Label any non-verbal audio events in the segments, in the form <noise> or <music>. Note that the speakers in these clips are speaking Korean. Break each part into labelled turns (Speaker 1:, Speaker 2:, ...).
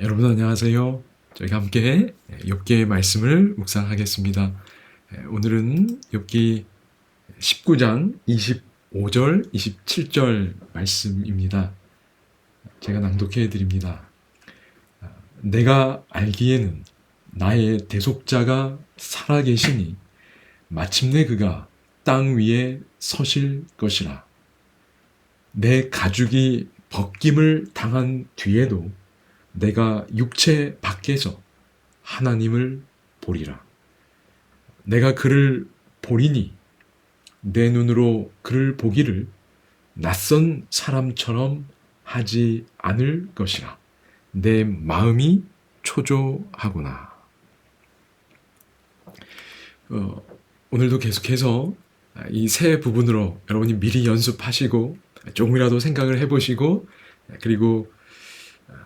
Speaker 1: 여러분 안녕하세요. 저희가 함께 욥기의 말씀을 묵상하겠습니다. 오늘은 욥기 19장 25절, 27절 말씀입니다. 제가 낭독해 드립니다. 내가 알기에는 나의 대속자가 살아 계시니 마침내 그가 땅 위에 서실 것이라. 내 가죽이 벗김을 당한 뒤에도 내가 육체 밖에서 하나님을 보리라. 내가 그를 보리니 내 눈으로 그를 보기를 낯선 사람처럼 하지 않을 것이라. 내 마음이 초조하구나. 어, 오늘도 계속해서 이 세 부분으로 여러분이 미리 연습하시고 조금이라도 생각을 해보시고 그리고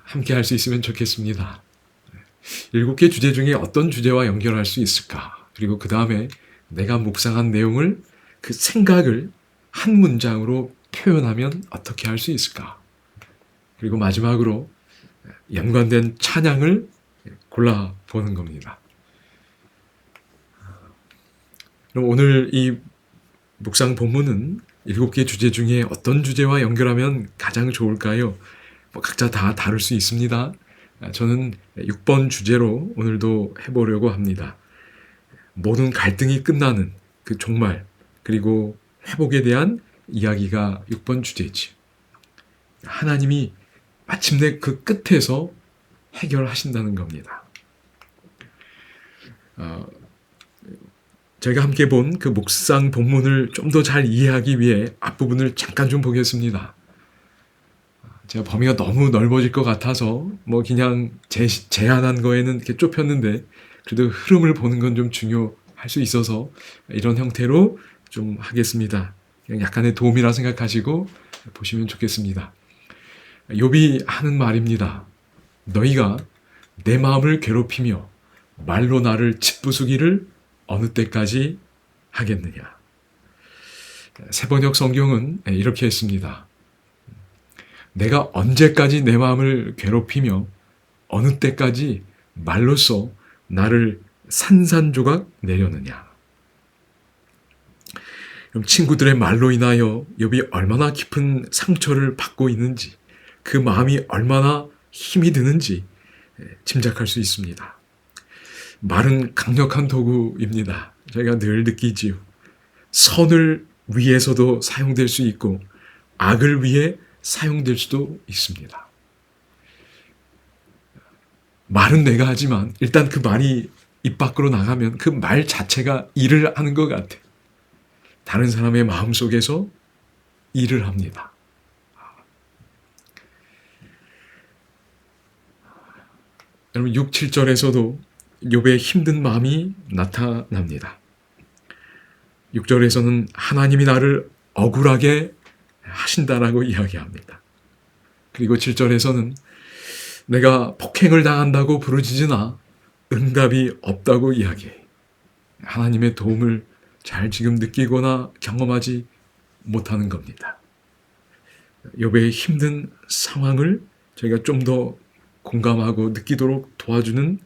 Speaker 1: 함께 할 수 있으면 좋겠습니다. 일곱 개 주제 중에 어떤 주제와 연결할 수 있을까? 그리고 그 다음에 내가 묵상한 내용을 그 생각을 한 문장으로 표현하면 어떻게 할 수 있을까? 그리고 마지막으로 연관된 찬양을 골라보는 겁니다. 그럼 오늘 이 묵상 본문은 일곱 개 주제 중에 어떤 주제와 연결하면 가장 좋을까요? 뭐 각자 다 다를 수 있습니다. 저는 6번 주제로 오늘도 해보려고 합니다. 모든 갈등이 끝나는 그 종말, 그리고 회복에 대한 이야기가 6번 주제지. 하나님이 마침내 그 끝에서 해결하신다는 겁니다. 어, 저희가 함께 본그 묵상 본문을 좀 더 잘 이해하기 위해 앞부분을 잠깐 좀 보겠습니다. 제가 범위가 너무 넓어질 것 같아서 뭐 그냥 제, 제안한 거에는 이렇게 좁혔는데 그래도 흐름을 보는 건 좀 중요할 수 있어서 이런 형태로 좀 하겠습니다. 그냥 약간의 도움이라 생각하시고 보시면 좋겠습니다. 욥이 하는 말입니다. 너희가 내 마음을 괴롭히며 말로 나를 짓부수기를 어느 때까지 하겠느냐. 세번역 성경은 이렇게 했습니다. 내가 언제까지 내 마음을 괴롭히며 어느 때까지 말로써 나를 산산조각 내려느냐. 그럼 친구들의 말로 인하여 욥이 얼마나 깊은 상처를 받고 있는지 그 마음이 얼마나 힘이 드는지 짐작할 수 있습니다. 말은 강력한 도구입니다. 저희가 늘 느끼지요. 선을 위해서도 사용될 수 있고 악을 위해 사용될 수도 있습니다. 말은 내가 하지만 일단 그 말이 입 밖으로 나가면 그 말 자체가 일을 하는 것 같아. 다른 사람의 마음 속에서 일을 합니다. 여러분 6, 7절에서도 욥의 힘든 마음이 나타납니다. 6절에서는 하나님이 나를 억울하게 하신다라고 이야기합니다. 그리고 7절에서는 내가 폭행을 당한다고 부르짖으나 응답이 없다고 이야기해. 하나님의 도움을 잘 지금 느끼거나 경험하지 못하는 겁니다. 욥의 힘든 상황을 저희가 좀 더 공감하고 느끼도록 도와주는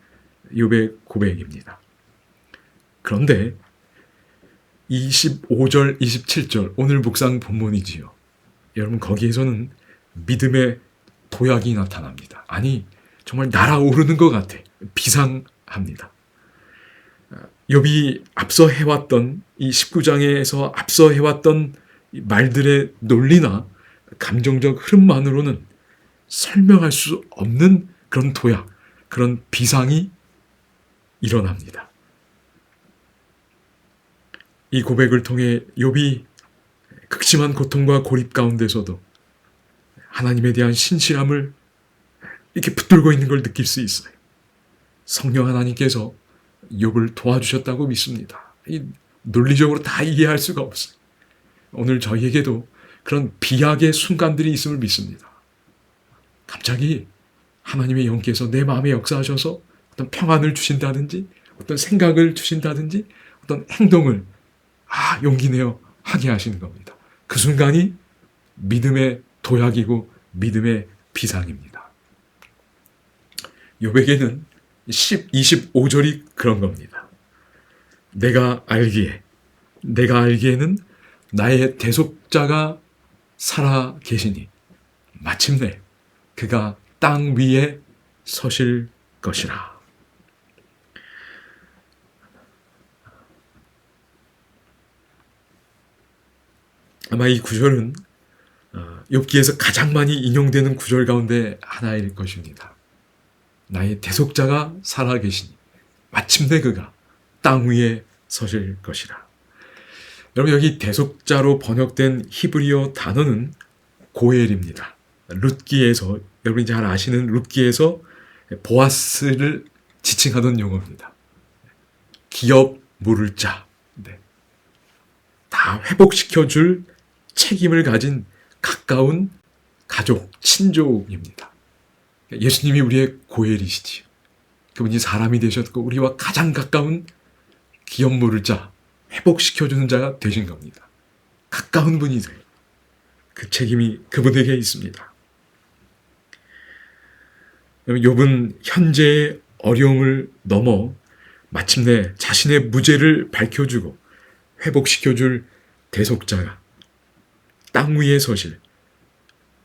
Speaker 1: 욥의 고백입니다. 그런데 25절, 27절 오늘 묵상 본문이지요. 여러분 거기에서는 믿음의 도약이 나타납니다. 아니 정말 날아오르는 것 같아. 비상합니다. 욥이 앞서 해왔던 이 19장에서 앞서 해왔던 말들의 논리나 감정적 흐름만으로는 설명할 수 없는 그런 도약, 그런 비상이 일어납니다. 이 고백을 통해 욥이 극심한 고통과 고립 가운데서도 하나님에 대한 신실함을 이렇게 붙들고 있는 걸 느낄 수 있어요. 성령 하나님께서 욥을 도와주셨다고 믿습니다. 이 논리적으로 다 이해할 수가 없어요. 오늘 저희에게도 그런 비약의 순간들이 있음을 믿습니다. 갑자기 하나님의 영께서 내 마음에 역사하셔서 어떤 평안을 주신다든지 어떤 생각을 주신다든지 어떤 행동을 아 용기 내어 하게 하시는 겁니다. 그 순간이 믿음의 도약이고 믿음의 비상입니다. 욥에게는 10, 25절이 그런 겁니다. 내가 알기에 내가 알기에는 나의 대속자가 살아 계시니 마침내 그가 땅 위에 서실 것이라. 아마 이 구절은 어, 욥기에서 가장 많이 인용되는 구절 가운데 하나일 것입니다. 나의 대속자가 살아계시니 마침내 그가 땅 위에 서실 것이라. 여러분 여기 대속자로 번역된 히브리어 단어는 고엘입니다. 룻기에서 여러분이 잘 아시는 룻기에서 보아스를 지칭하던 용어입니다. 기업 물을 자. 네. 다 회복시켜줄 책임을 가진 가까운 가족, 친족입니다. 예수님이 우리의 고엘이시지요. 그분이 사람이 되셨고 우리와 가장 가까운 기업 물을 자, 회복시켜주는 자가 되신 겁니다. 가까운 분이세요. 그 책임이 그분에게 있습니다. 욥은 현재의 어려움을 넘어 마침내 자신의 무죄를 밝혀주고 회복시켜줄 대속자가 땅 위에 서실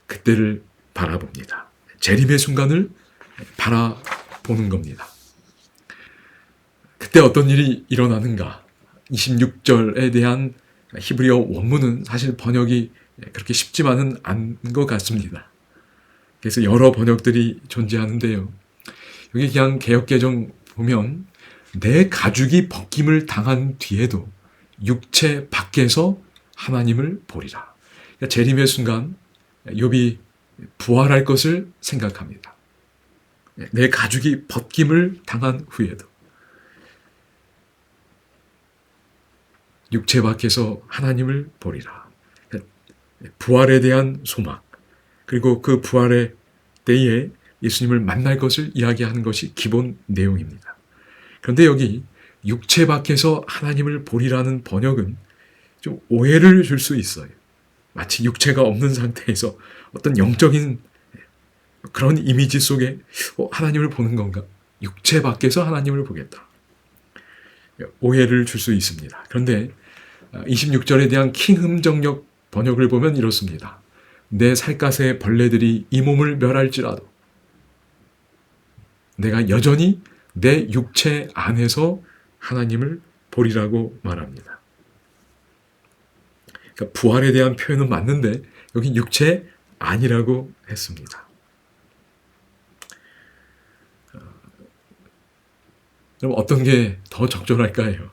Speaker 1: 그때를 바라봅니다. 재림의 순간을 바라보는 겁니다. 그때 어떤 일이 일어나는가? 26절에 대한 히브리어 원문은 사실 번역이 그렇게 쉽지만은 않은 것 같습니다. 그래서 여러 번역들이 존재하는데요. 여기 그냥 개혁개정 보면 내 가죽이 벗김을 당한 뒤에도 육체 밖에서 하나님을 보리라. 그러니까 재림의 순간 욥이 부활할 것을 생각합니다. 내 가죽이 벗김을 당한 후에도 육체 밖에서 하나님을 보리라. 부활에 대한 소망, 그리고 그 부활의 때에 예수님을 만날 것을 이야기하는 것이 기본 내용입니다. 그런데 여기 육체 밖에서 하나님을 보리라는 번역은 좀 오해를 줄 수 있어요. 마치 육체가 없는 상태에서 어떤 영적인 그런 이미지 속에 어, 하나님을 보는 건가? 육체 밖에서 하나님을 보겠다. 오해를 줄 수 있습니다. 그런데 26절에 대한 킹흠정력 번역을 보면 이렇습니다. 내 살갗의 벌레들이 이 몸을 멸할지라도 내가 여전히 내 육체 안에서 하나님을 보리라고 말합니다. 그러니까 부활에 대한 표현은 맞는데 여기 육체 아니라고 했습니다. 그럼 어떤 게 더 적절할까요?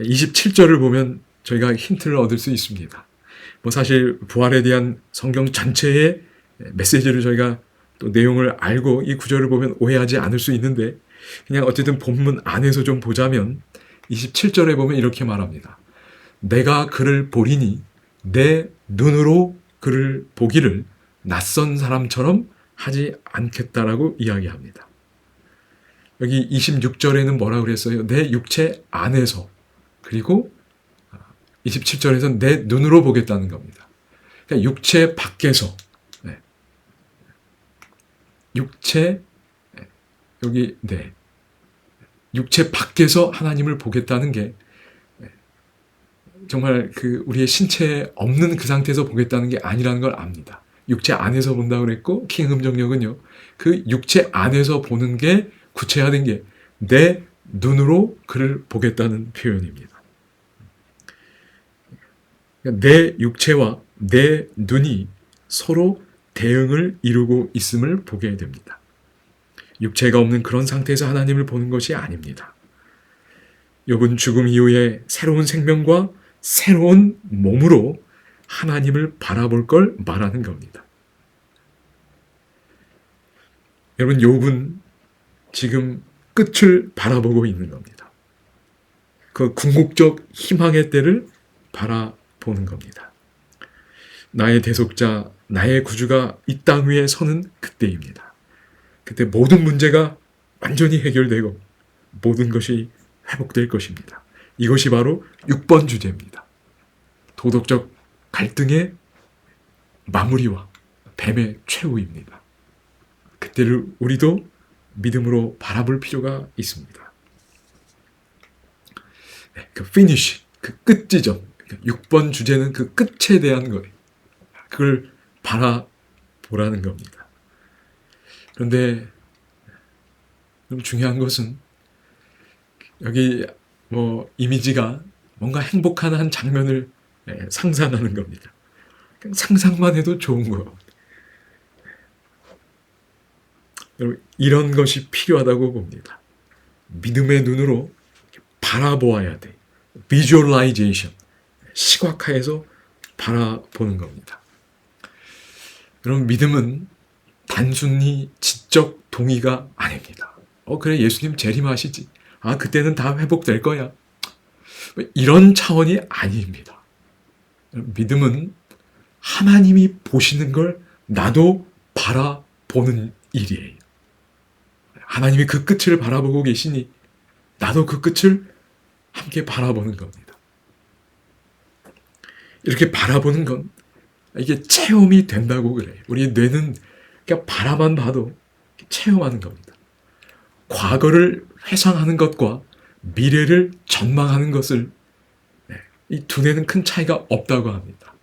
Speaker 1: 27절을 보면 저희가 힌트를 얻을 수 있습니다. 뭐 사실 부활에 대한 성경 전체의 메시지를 저희가 또 내용을 알고 이 구절을 보면 오해하지 않을 수 있는데 그냥 어쨌든 본문 안에서 좀 보자면 27절에 보면 이렇게 말합니다. 내가 그를 보리니 내 눈으로 그를 보기를 낯선 사람처럼 하지 않겠다라고 이야기합니다. 여기 26절에는 뭐라 그랬어요? 내 육체 안에서 그리고 27절에서 내 눈으로 보겠다는 겁니다. 그러니까 육체 밖에서 네. 육체 네. 여기 네 육체 밖에서 하나님을 보겠다는 게 네. 정말 그 우리의 신체에 없는 그 상태에서 보겠다는 게 아니라는 걸 압니다. 육체 안에서 본다 그랬고 킹 음정력은요 그 육체 안에서 보는 게 구체화된 게 내 눈으로 그를 보겠다는 표현입니다. 그러니까 내 육체와 내 눈이 서로 대응을 이루고 있음을 보게 됩니다. 육체가 없는 그런 상태에서 하나님을 보는 것이 아닙니다. 욥은 죽음 이후에 새로운 생명과 새로운 몸으로 하나님을 바라볼 걸 말하는 겁니다. 여러분 욥은 지금 끝을 바라보고 있는 겁니다. 그 궁극적 희망의 때를 바라 보는 겁니다. 나의 대속자, 나의 구주가 이 땅 위에 서는 그때입니다. 그때 모든 문제가 완전히 해결되고 모든 것이 회복될 것입니다. 이것이 바로 6번 주제입니다. 도덕적 갈등의 마무리와 뱀의 최후입니다. 그때를 우리도 믿음으로 바라볼 필요가 있습니다. 네, 그 finish, 그 끝지점, 6번 주제는 그 끝에 대한 거예요. 그걸 바라보라는 겁니다. 그런데 좀 중요한 것은 여기 뭐 이미지가 뭔가 행복한 한 장면을 예, 상상하는 겁니다. 상상만 해도 좋은 거예요. 여러분, 이런 것이 필요하다고 봅니다. 믿음의 눈으로 바라보아야 돼. 비주얼라이제이션. 시각화해서 바라보는 겁니다. 여러분, 믿음은 단순히 지적 동의가 아닙니다. 어, 그래, 예수님 재림하시지. 아, 그때는 다 회복될 거야. 이런 차원이 아닙니다. 믿음은 하나님이 보시는 걸 나도 바라보는 일이에요. 하나님이 그 끝을 바라보고 계시니 나도 그 끝을 함께 바라보는 겁니다. 이렇게 바라보는 건 이게 체험이 된다고 그래요. 우리 뇌는 그냥 바라만 봐도 체험하는 겁니다. 과거를 회상하는 것과 미래를 전망하는 것을 네, 이 두뇌는 큰 차이가 없다고 합니다.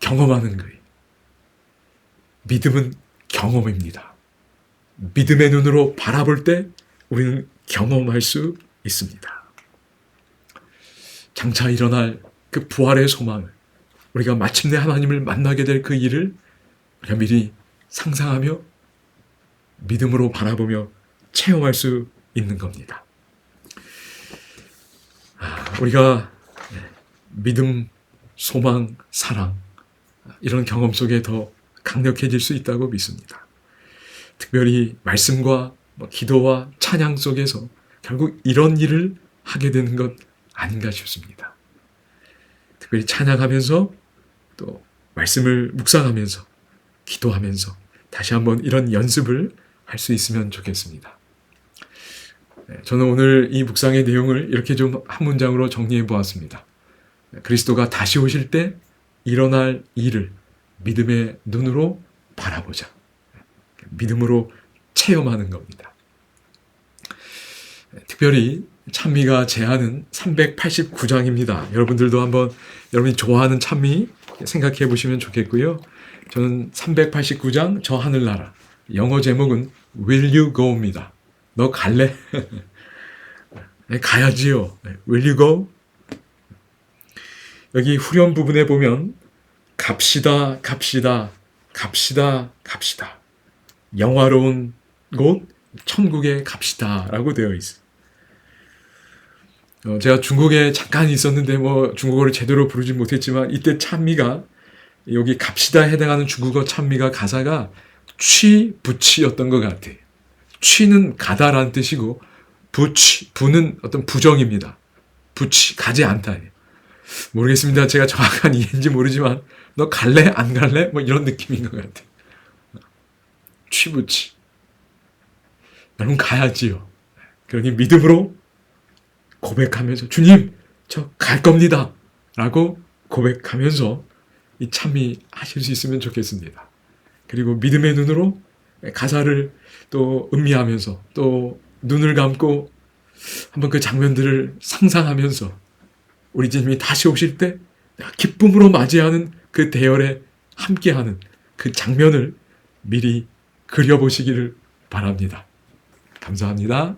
Speaker 1: 경험하는 거예요. 믿음은 경험입니다. 믿음의 눈으로 바라볼 때 우리는 경험할 수 있습니다. 장차 일어날 그 부활의 소망을 우리가 마침내 하나님을 만나게 될 그 일을 우리가 미리 상상하며 믿음으로 바라보며 체험할 수 있는 겁니다. 아, 우리가 믿음, 소망, 사랑 이런 경험 속에 더 강력해질 수 있다고 믿습니다. 특별히 말씀과 뭐 기도와 찬양 속에서 결국 이런 일을 하게 되는 것 아닌가 싶습니다. 특별히 찬양하면서 또 말씀을 묵상하면서 기도하면서 다시 한번 이런 연습을 할 수 있으면 좋겠습니다. 네, 저는 오늘 이 묵상의 내용을 이렇게 좀 한 문장으로 정리해 보았습니다. 그리스도가 다시 오실 때 일어날 일을 믿음의 눈으로 바라보자. 믿음으로 체험하는 겁니다. 특별히 찬미가 제하는 389장입니다. 여러분들도 한번 여러분이 좋아하는 찬미 생각해 보시면 좋겠고요. 저는 389장 저 하늘나라 영어 제목은 Will You Go입니다. 너 갈래? <laughs> 네, 가야지요. 네, Will you go? 여기 후렴 부분에 보면 갑시다, 갑시다, 갑시다, 갑시다. 영화로운 곳 천국에 갑시다 라고 되어 있어요. 어, 제가 중국에 잠깐 있었는데 뭐 중국어를 제대로 부르지 못했지만 이때 찬미가 여기 갑시다에 해당하는 중국어 찬미가 가사가 취, 부치였던 것 같아요. 취는 가다라는 뜻이고 부치, 부는 어떤 부정입니다. 부치, 가지 않다. 모르겠습니다. 제가 정확한 이해인지 모르지만 너 갈래? 안 갈래? 뭐 이런 느낌인 것 같아요. 취부치. 여러분 가야지요. 그러니 믿음으로 고백하면서 주님 저 갈 겁니다. 라고 고백하면서 이 참미 하실 수 있으면 좋겠습니다. 그리고 믿음의 눈으로 가사를 또 음미하면서 또 눈을 감고 한번 그 장면들을 상상하면서 우리 주님이 다시 오실 때 기쁨으로 맞이하는 그 대열에 함께하는 그 장면을 미리 그려보시기를 바랍니다. 감사합니다.